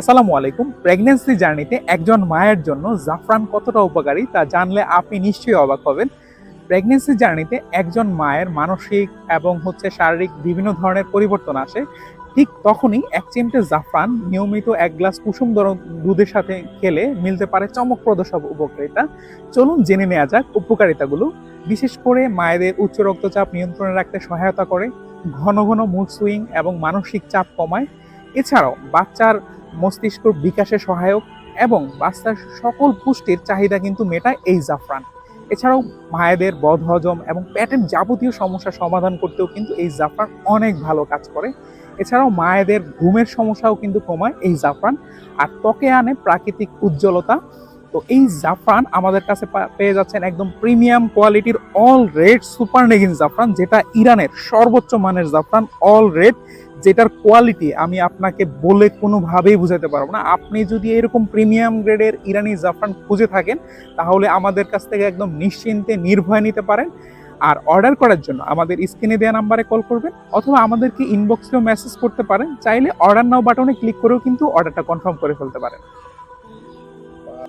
আসসালামু আলাইকুম। প্রেগন্যান্সি জার্নিতে একজন মায়ের জন্য জাফরান কতটা উপকারী তা জানলে আপনি নিশ্চয়ই অবাক হবেন। প্রেগন্যান্সি জার্নিতে একজন মায়ের মানসিক এবং হচ্ছে শারীরিক বিভিন্ন ধরনের পরিবর্তন আসে। ঠিক তখনই এক চিমটে জাফরান নিয়মিত এক গ্লাস কুসুম গরম দুধের সাথে খেলে মিলতে পারে চমকপ্রদ সব উপকারিতা। চলুন জেনে নেওয়া যাক উপকারিতাগুলো। বিশেষ করে মায়েদের উচ্চ রক্তচাপ নিয়ন্ত্রণে রাখতে সহায়তা করে, ঘন ঘন মুড সুইং এবং মানসিক চাপ কমায়। এছাড়াও বাচ্চার মস্তিষ্ক বিকাশে সহায়ক এবং বাচ্চার সকল পুষ্টির চাহিদা কিন্তু মেটায় এই জাফরান। এছাড়াও মায়েদের বদহজম এবং প্যাটের যাবতীয় সমস্যা সমাধান করতেও কিন্তু এই জাফরান অনেক ভালো কাজ করে। এছাড়াও মায়েদের ঘুমের সমস্যাও কিন্তু কমায় এই জাফরান। আর ত্বকে আনে প্রাকৃতিক উজ্জ্বলতা তো এই জাফরান আমাদের কাছে পেয়ে যাচ্ছেন একদম প্রিমিয়াম কোয়ালিটির অল রেড সুপার নেগিন জাফরান, যেটা ইরানের সর্বোচ্চ মানের জাফরান, অল রেড, যেটার কোয়ালিটি আমি আপনাকে বলে কোনোভাবেই বোঝাতে পারব না। আপনি যদি এরকম প্রিমিয়াম গ্রেডের ইরানি জাফরান খুঁজে থাকেন, তাহলে আমাদের কাছ থেকে একদম নিশ্চিন্তে নির্ভয় নিতে পারেন। আর অর্ডার করার জন্য আমাদের স্ক্রিনে দেওয়া নাম্বারে কল করবেন, অথবা আমাদেরকে ইনবক্সেও মেসেজ করতে পারেন। চাইলে অর্ডার নাও বাটনে ক্লিক করেও কিন্তু অর্ডারটা কনফার্ম করে ফেলতে পারেন।